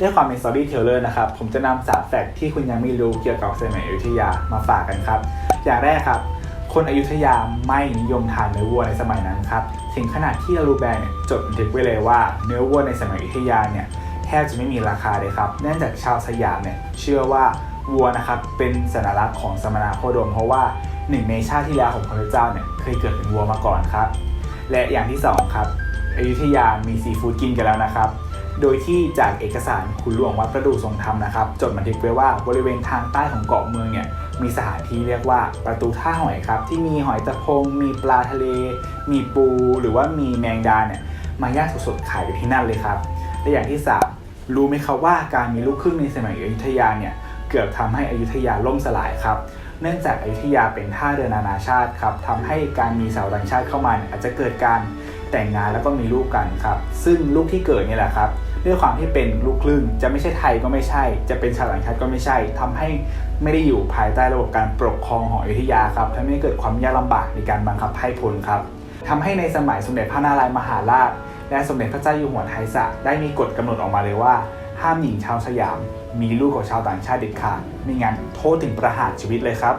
ด้วยความเป็น storyteller นะครับ ผมจะนำสามแฟกต์ที่คุณยังไม่รู้เกี่ยวกับสมัยอยุธยามาฝากกันครับ อย่างแรกครับ คนอยุธยาไม่นิยมทานเนื้อวัวในสมัยนั้นครับ ถึงขนาดที่ลูแบงจดบันทึกไว้เลยว่า เนื้อวัวในสมัยอยุธยาเนี่ยแทบจะไม่มีราคาเลยครับ เนื่องจากชาวสยามเนี่ยเชื่อว่าวัวนะครับเป็นสัญลักษณ์ของสมณะโคดม เพราะว่าหนึ่งในชาติที่แล้วของพระเจ้าเนี่ยเคยเกิดเป็นวัวมาก่อนครับ และอย่างที่สองครับอยุธยามีซีฟู้ดกินกันแล้วนะครับ โดยที่จากเอกสารขุนหลวงวัดประดู่ทรงธรรมนะครับจดบันทึกไว้ว่าบริเวณทางใต้ของเกาะเมืองเนี่ยมีสถานที่เรียกว่าประตูท่าหอยครับ ที่มีหอยตะพง มีปลาทะเล มีปู หรือว่ามีแมงดาเนี่ยมาย่างสดๆขายอยู่ที่นั่นเลยครับและอย่างที่สามรู้ไหมครับว่าการมีลูกครึ่งในสมัยอยุธยาเนี่ยเกือบทำให้อยุธยาล่มสลายครับเนื่องจากอยุธยาเป็นท่าเรือนานาชาติครับทำให้การมีสาวต่างชาติเข้ามาเนี่ยอาจจะเกิดการแต่งงานแล้วก็มีลูกกันครับ ซึ่งลูกที่เกิดเนี่ยแหละครับ ด้วยความที่เป็นลูกครึ่ง จะไม่ใช่ไทยก็ไม่ใช่ จะเป็นชาวต่างชาติก็ไม่ใช่ทำให้ไม่ได้อยู่ภายใต้ระบบการปกครองของอยุธยาครับทำให้เกิดความยากลำบากในการบังคับไพร่พลครับทำให้ในสมัยสมเด็จพระนารายมหาราช และสมเด็จพระเจ้าอยู่หัวไทยสะได้มีกฎกำหนดออกมาเลยว่า ห้ามหญิงชาวสยาม มีลูกกับชาวต่างชาติเด็ดขาดไม่งั้นโทษถึงประหารชีวิตเลยครับ